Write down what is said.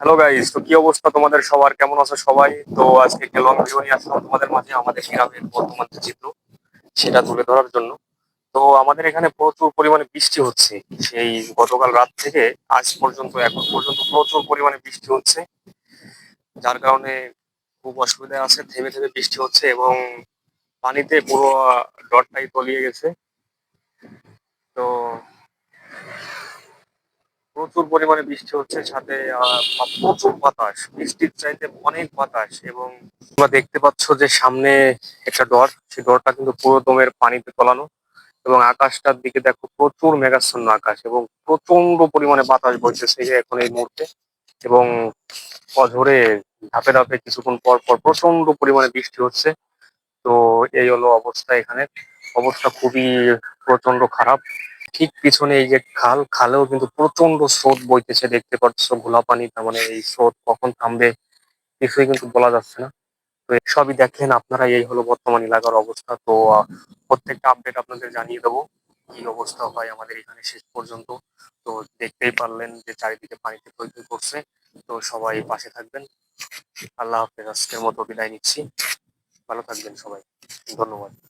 Hello guys তো কি অবস্থা তোমাদের সবার? কেমন আছো সবাই? তো আজকে একটা লং ভিডিও নিয়ে আসলাম তোমাদের মাঝে, আমাদের গ্রামের বর্তমান যে চিত্র, সেটা তুলে ধরার জন্য। তো আমাদের এখানে প্রচুর পরিমাণে বৃষ্টি হচ্ছে। সেই গতকাল রাত থেকে আজ পর্যন্ত, এখন পর্যন্ত প্রচুর পরিমাণে বৃষ্টি হচ্ছে। যার কারণে খুব অসুবিধা আছে, থেমে থেমে বৃষ্টি হচ্ছে এবং পানিতে পুরো ডটটাই তলিয়ে গেছে। তো প্রচুর পরিমাণে বৃষ্টি হচ্ছে, সাথে প্রচুর বাতাস, বৃষ্টির চাইতে অনেক বাতাস এবং তোমরা দেখতে পাচ্ছ যে সামনে একটা ডর, সেই ডরটা কিন্তু পুরো দমের পানিতে তলানো এবং আকাশটার দিকে দেখো প্রচুর মেঘাচ্ছন্ন আকাশ এবং প্রচণ্ড পরিমাণে বাতাস বইতেছে এখন এই মুহূর্তে এবং অঝরে ধাপে ধাপে কিছুক্ষণ পর পর প্রচণ্ড পরিমাণে বৃষ্টি হচ্ছে। তো এই হলো অবস্থা এখানে অবস্থা খুবই প্রচণ্ড খারাপ। ঠিক পিছনে এই যে খাল, খালেও কিন্তু প্রচণ্ড স্রোত বইতেছে দেখতে পাচ্ছ ঘোলা পানি তার মানে এই স্রোত কখন থামবে কিছুই কিন্তু বলা যাচ্ছে না। তো সবই দেখেন, আপনারা এই হলো বর্তমান এলাকার অবস্থা। তো প্রত্যেকটা আপডেট আপনাদের জানিয়ে দেবো, কি অবস্থা হয় আমাদের এখানে শেষ পর্যন্ত। তো দেখতেই পারলেন যে চারিদিকে পানিতে টই করছে। তো সবাই পাশে থাকবেন। আল্লাহ হাফেজ, আজকের মতো বিদায় নিচ্ছি। ভালো থাকবেন সবাই। ধন্যবাদ।